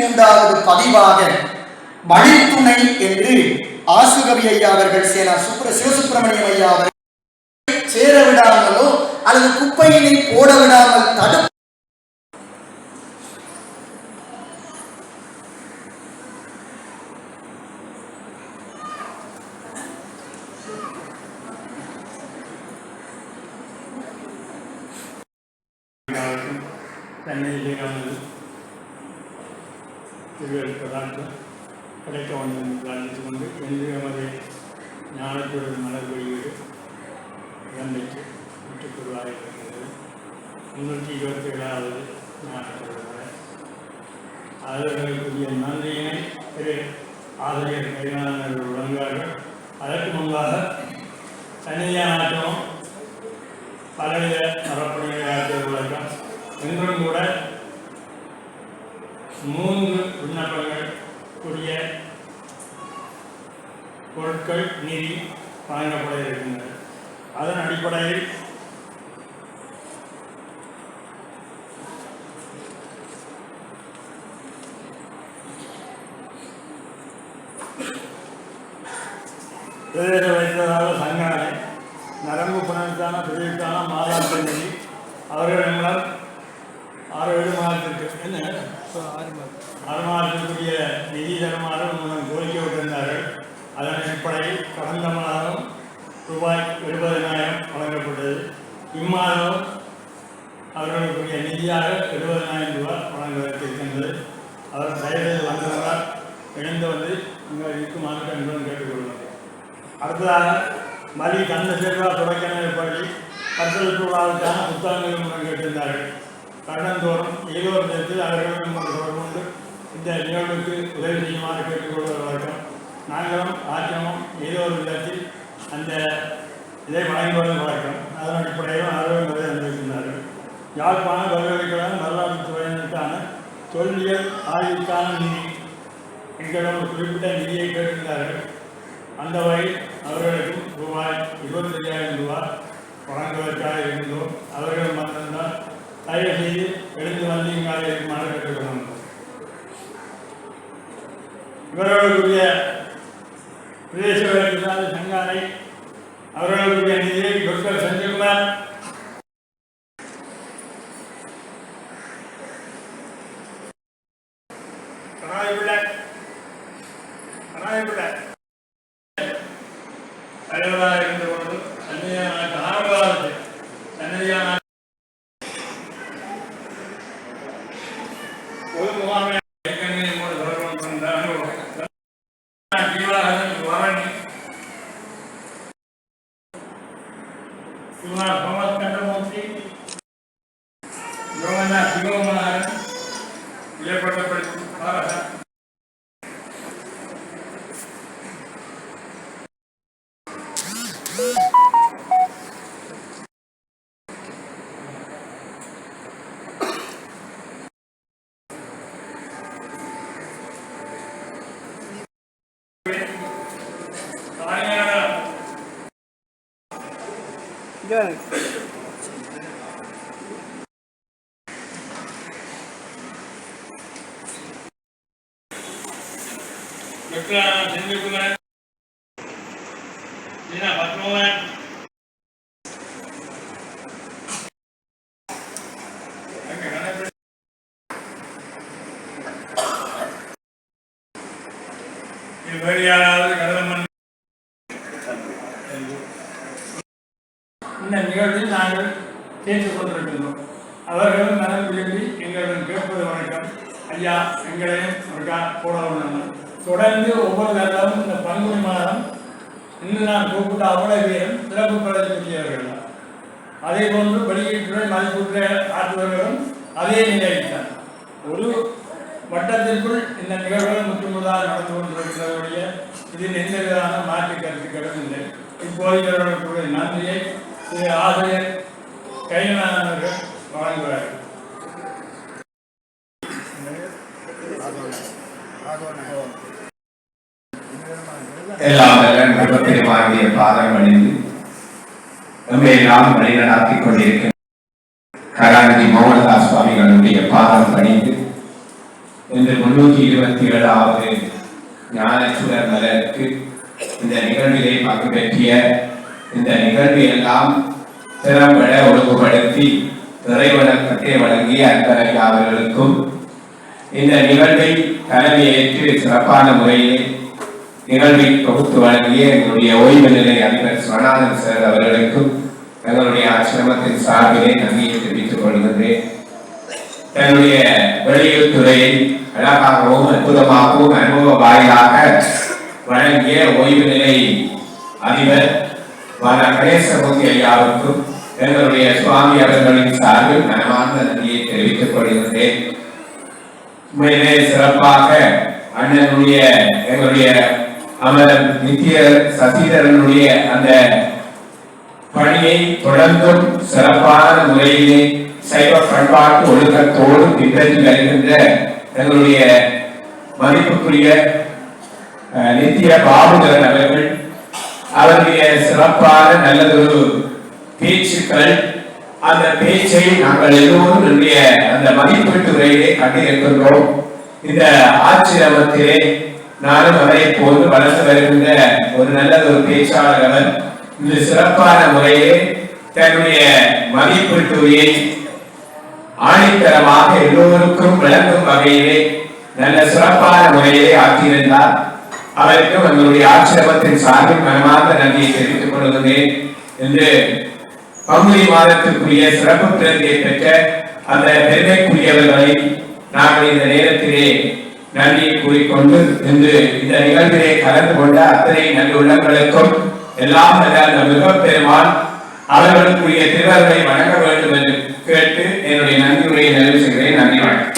மூன்றாவது பதிவாக வழித்துணை என்று ஆசுகவி ஐயா அவர்கள் சேனா சுப்ர சிவசுப்பிரமணியம் ஐயா அவர்கள் சேர விடாமலோ அல்லது குப்பையினை போட விடாமல் தடு அவருக்கும் சென்னையிலே வந்து கிடைக்க வேண்டும் பிரார்த்தித்துக் கொண்டு என்று எமது ஞானத்தோடு மலர் வெளியீடு இடம்பெற்று விட்டுக்கொள்வாக இருக்கிறது. முன்னூற்றி இருபத்தி ஏழாவது ஞானத்தோடு மலர் அவர்களுக்குரிய நன்றியினை திரு ஆசிரியர் கைநாதர்கள் வழங்குவார்கள். அதற்கு முன்பாக தனியானாட்டம் பலவித மரப்பணிகளை ஆற்றிய விளக்கம் இன்றும் கூட மூன்று பொருட்கள் நிதி வழங்கப்பட இருக்கின்றன. அதன் அடிப்படையில் பிரதேச வைத்ததாக சங்கானை நரம்பு புனருக்கான பிரிவுக்கான மாதாட்ட நிதி அவர்கள் மூலம் ஆறு ஏழு மாதத்திற்கு என்ன? ஆறு மாதத்திற்குரிய நிதி தருமாறு மூலம் கோரிக்கை விட்டிருந்தார்கள் அதன் அடிப்படையில் கடந்த மாதம் ரூபாய் எழுபதனாயிரம் வழங்கப்பட்டது. இம்மாதம் அவர்களுக்குரிய நிதியாக எழுபதனாயிரம் ரூபாய் வழங்குவதற்கு இருக்கின்றது அவர் தயவுசெய்து வந்திருந்தால் இணைந்து வந்து இங்கே இருக்குமாறு கண்டுடன் கேட்டுக்கொள்வார் அடுத்ததாக மதி கந்த செல்வா தொடக்கணை பள்ளி பரிசளிப்பு விழாவுக்கான புத்தகங்கள் மூலம் கேட்டிருந்தார்கள். கண்டந்தோறும் ஏதோ நேரத்தில் விதத்தில் அவர்களும் தொடர்பு கொண்டு இந்த நிகழ்வுக்கு உதவி செய்யுமாறு கேட்டுக்கொள்வது வழக்கம் நாங்களும் ஆக்கிரமும் ஏதோ விதத்தில் அந்த இதை வழங்குவது வழக்கம் அதன் அடிப்படையில் அலுவலகங்களை அனுபவிக்கின்றார்கள். யாழ்ப்பாண பல்கலைக்கழகம் வரலாற்று துறையினருக்கான தொல்லியல் ஆய்வுக்கான நிதி. எங்களிடம் ஒரு குறிப்பிட்ட நிதியை கேட்டிருந்தார்கள். அந்த வகையில் அவர்களுக்கும் ரூபாய் இருபத்தையாயிரம் ரூபாய் வழங்குவதற்காக இருந்தோம். அவர்கள் வந்திருந்தால் தயவு செய்து எழுந்து வந்தீங்களாக இருக்குமாறு கேட்டுக்கொள்ளணும் இவர்களுக்குரிய அவர்களுக்குரிய நிதியை டாக்டர் சஞ்சய்குமார். தலைவராக இருந்து கொண்டு தன்னையான விக்ரான செந்தில்குமார் லீனா பத்மகுமார் வேறு யாராவது கருதமன் நிகழ்வில் நாங்கள் கேட்டுக் கொண்டிருக்கின்றோம். அவர்களும் நலன் விரும்பி எங்களிடம் கேட்பது வணக்கம். ஐயா எங்களையும் ஒருக்கா போட வேண்டும் தொடர்ந்து ஒவ்வொரு வருடமும் இந்த பங்குனி மாதம் இன்று நான் கூப்பிட்ட அவ்வளவு பேரும் சிறப்பு பெறக்கூடியவர்கள் அதே போன்று வெளியீட்டுடன் மதிப்புற்ற ஆற்றுவர்களும் அதே நிலையில்தான் ஒரு வட்டத்திற்குள் இந்த நிகழ்வுகள் முற்றுமுழுதாக நடந்து கொண்டிருக்கிறவருடைய இதில் எந்த விதமான மாற்று கருத்துக்களும் இல்லை. இப்போது இவர்களுடைய நன்றியை திரு ஆசிரியர் கைநாதன் அவர்கள் வழங்குவார்கள் எல்லாம் வல்ல பாதம் அணிந்து நம்மை எல்லாம் வழிநடாத்திக் கொண்டிருக்கிற கலாநிதி சுவாமிகளுடைய பாதம் பணிந்து இன்று முன்னூற்றி இருபத்தி ஏழாவது ஞானச்சுடர் மலருக்கு இந்த நிகழ்விலே பங்கு பெற்றிய இந்த நிகழ்வு எல்லாம் திறம்பட ஒழுங்குபடுத்தி இறைவணக்கத்தை வழங்கிய அன்பரை அவர்களுக்கும் இந்த நிகழ்வை தலைமையேற்று சிறப்பான முறையிலே நிகழ்வை தொகுத்து வழங்கிய எங்களுடைய ஓய்வு நிலை அதிபர் சுவனானந்த் சார் அவர்களுக்கும் எங்களுடைய ஆசிரமத்தின் சார்பிலே நன்றியை தெரிவித்துக் கொள்கின்றேன். தன்னுடைய வெளியுறவுத்துறையை அழகாகவும் அற்புதமாகவும் அனுபவ வாயிலாக வழங்கிய ஓய்வு நிலை அதிபர் கணேச மூர்த்தி ஐயாவுக்கும் எங்களுடைய சுவாமி அவர்களின் சார்பில் மனமார்ந்த நன்றியை தெரிவித்துக் கொள்கின்றேன். உண்மையிலே சிறப்பாக அண்ணனுடைய எங்களுடைய அமரர் நித்திய சசிதரனுடைய அந்த பணியை தொடர்ந்தும் சிறப்பான முறையிலே சைவ பண்பாட்டு ஒழுக்கத்தோடு பின்பற்றி வருகின்ற எங்களுடைய மதிப்புக்குரிய அஹ், நித்திய பாபுதரன் அவர்கள் அவருடைய சிறப்பான நல்லதொரு பேச்சுக்கள். அந்த பேச்சை நாங்கள் எல்லோரும் என்னுடைய அந்த மதிப்பீட்டு உரையிலே கண்டிருக்கின்றோம். இந்த ஆட்சிரமத்திலே நானும் அவரை போன்று வளர்ந்து வருகின்ற ஒரு நல்ல ஒரு பேச்சாளர் அவர். இந்த சிறப்பான முறையிலே தன்னுடைய மதிப்பீட்டு உரையை ஆணித்தரமாக எல்லோருக்கும் விளங்கும் வகையிலே நல்ல சிறப்பான முறையிலே ஆக்கியிருந்தார். அவருக்கும் எங்களுடைய ஆட்சேபத்தின் சார்பில் மனமார்ந்த நன்றியை தெரிவித்துக் கொள்கிறேன் என்று பங்குனி மாதத்திற்குரிய சிறப்பு பிறந்தியை பெற்ற அந்த பெருமைக்குரியவர்களை நாங்கள் இந்த நேரத்திலே நன்றியை கூறிக்கொண்டு இன்று இந்த நிகழ்விலே கலந்து கொண்ட அத்தனை நல்லுள்ளங்களுக்கும் எல்லாம் நல்ல அந்த மிகப்பெருமான் அவர்களுக்குரிய திருவர்களை வணங்க வேண்டும் என்று கேட்டு என்னுடைய நன்றியுடைய நிறைவு செய்கிறேன். நன்றி வணக்கம்.